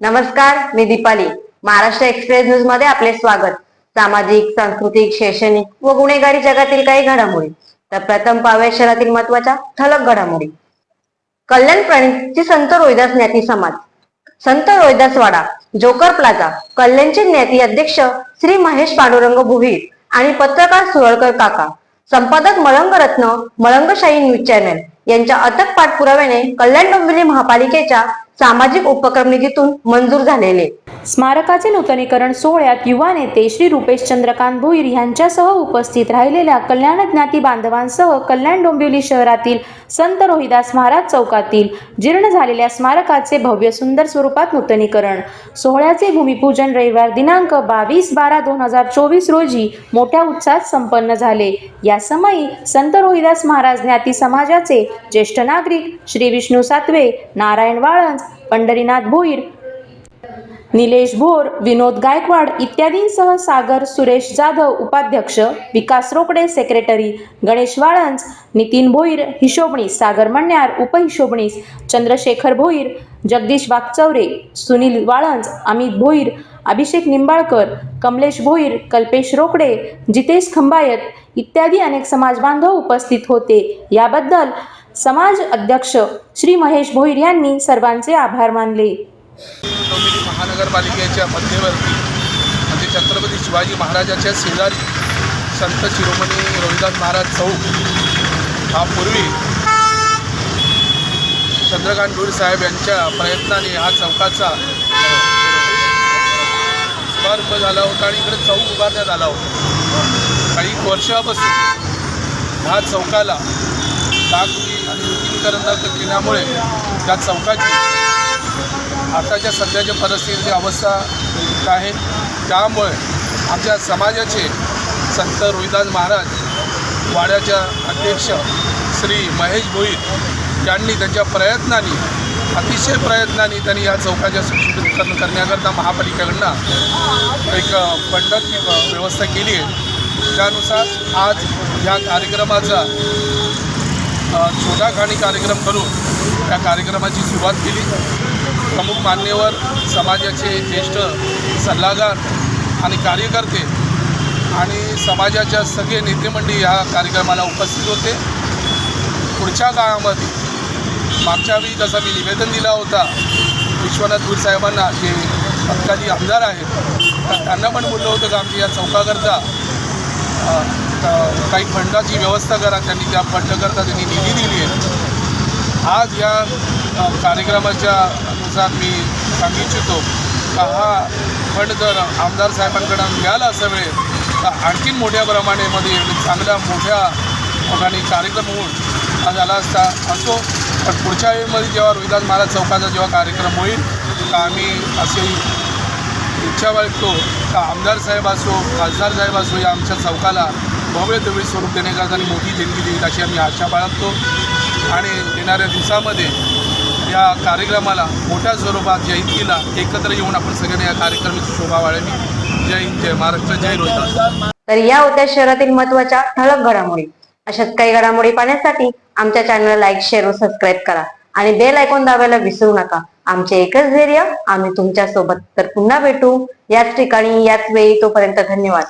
नमस्कार मी दीपाली. महाराष्ट्र एक्सप्रेस न्यूजमध्ये आपले स्वागत. सामाजिक सांस्कृतिक शैक्षणिक व गुन्हेगारी जगातील काही घडामोडी. तर प्रथम पाहूया शहरातील महत्त्वाच्या ठळक घडामोडी. कल्याण प्रणितची संत रोहिदास ज्ञाती समाज. संत रोहिदास वाडा जोकर प्लाझा कल्याणचे ज्ञाती अध्यक्ष श्री महेश पांडुरंग भुवीर आणि पत्रकार सुरळकर काका संपादक मलंग रत्न मलंगशाही न्यूज चॅनल यांच्या अथक पाठपुराव्याने कल्याण डोंबिवली महापालिकेच्या सामाजिक उपक्रम निधीतून मंजूर झालेले. स्मारकाचे नूतनीकरण सोहळ्यात युवा नेते श्री रुपेश चंद्रकांत भोईर यांच्यासह उपस्थित राहिलेल्या कल्याण ज्ञाती बांधवांसह कल्याण डोंबिवली शहरातील संत रोहिदास महाराज चौकातील जीर्ण झालेल्या स्मारकाचे भव्य सुंदर स्वरूपात नूतनीकरण. सोहळ्याचे भूमिपूजन रविवार दिनांक बावीस बारा दोन हजार चोवीस रोजी मोठ्या उत्साहात संपन्न झाले. या समयी संत रोहिदास महाराज ज्ञाती समाजाचे ज्येष्ठ नागरिक श्री विष्णू सातवे नारायण वाळंज पंढरीनाथ भोईर निलेश भोर विनोद गायकवाड इत्यादींसह सागर सुरेश जाधव उपाध्यक्ष विकास रोकडे सेक्रेटरी गणेश वाळंज नितीन भोईर हिशोबणीस सागर मण्यार उपहिशोबणीस चंद्रशेखर भोईर जगदीश वागचौरे सुनील वाळंज अमित भोईर अभिषेक निंबाळकर कमलेश भोईर कल्पेश रोकडे जितेश खंबायत इत्यादी अनेक समाज बांधव उपस्थित होते. याबद्दल समाज अध्यक्ष श्री महेश भोईर यांनी सर्वांचे आभार मानले. डोंबिवली महानगरपालिकेच्या मध्यवर्ती म्हणजे छत्रपती शिवाजी महाराजाच्या शेजारी संत शिरोमणी रोहिदास महाराज चौक हा पूर्वी चंद्रकांत डोर साहेब यांच्या प्रयत्नाने हा चौकाचा शुभारंभ झाला होता आणि इकडे चौक उभारण्यात आला होता. काही वर्षापासून ह्या चौकाला डागडुजी आणि नूतनीकरण केल्यामुळे त्या चौकाची आताच्या सध्याच्या परिस्थितीची अवस्था आहे त्यामुळे आमच्या समाजाचे संत रोहिदास महाराज वाड्याच्या अध्यक्ष श्री महेश भोईर यांनी त्यांच्या प्रयत्नांनी अतिशय प्रयत्नांनी त्यांनी या चौकाच्या सुशोभीकरण करण्याकरता महापालिकेकडनं एक फंडाची व्यवस्था केली आहे. त्यानुसार आज या कार्यक्रमाचा छोटा खाणी कार्यक्रम करून त्या कार्यक्रमाची सुरुवात केली. प्रमुख मान्यवर समाजाचे ज्येष्ठ सल्लागार आणि कार्यकर्ते आणि समाजाच्या सगळे नेतेमंडळी या कार्यक्रमाला उपस्थित होते. पुढच्या काळामध्ये मागच्या वेळी जसा मी निवेदन दिला होता विश्वनाथ गुड साहेबांना जे तत्काली आमदार आहेत त्यांना पण बोललं होतं की आमच्या या चौकाकरता काही फंडाची व्यवस्था करा त्यांनी त्या फंडकरता त्यांनी निधी दिली आहे. आज या कार्यक्रमाच्या अनुसार मी सांगू इच्छितो का हा फंड जर आमदार साहेबांकडून मिळाला असा वेळ तर आणखीन मोठ्या प्रमाणामध्ये चांगल्या मोठ्या ठिकाणी कार्यक्रम होऊन हा झाला असता असो. पण पुढच्या वेळेमध्ये जेव्हा रोहिदास महाराज चौकाचा जेव्हा कार्यक्रम होईल तर आम्ही असे इच्छा बाळगतो का आमदार साहेब असो खासदार साहेब असो या आमच्या चौकाला भव्य दिव्य स्वरूप देण्याकरता आणि मोठी देणगी देईल अशी आम्ही आशा बाळगतो. आणि येणाऱ्या दिवसामध्ये या कार्यक्रमाला मोठ्या स्वरूपात जयंतीला एकत्र येऊन आपण सगळ्यांनी या कार्यक्रमाची शोभा वाढावी. जय हिंद जय महाराष्ट्र जय रोहिदास तर या होत्या शहरातील महत्त्वाच्या ठळक घडामोडी. अशाच काही घडामोडी पाहण्यासाठी आमच्या चॅनलला लाईक शेअर व सबस्क्राईब करा. आणि बेल ऐकून दाबायला विसरू नका. आमचे एकच धैर्य आम्ही तुमच्यासोबत तर पुन्हा भेटू. याच ठिकाणी याच वेळी तोपर्यंत धन्यवाद.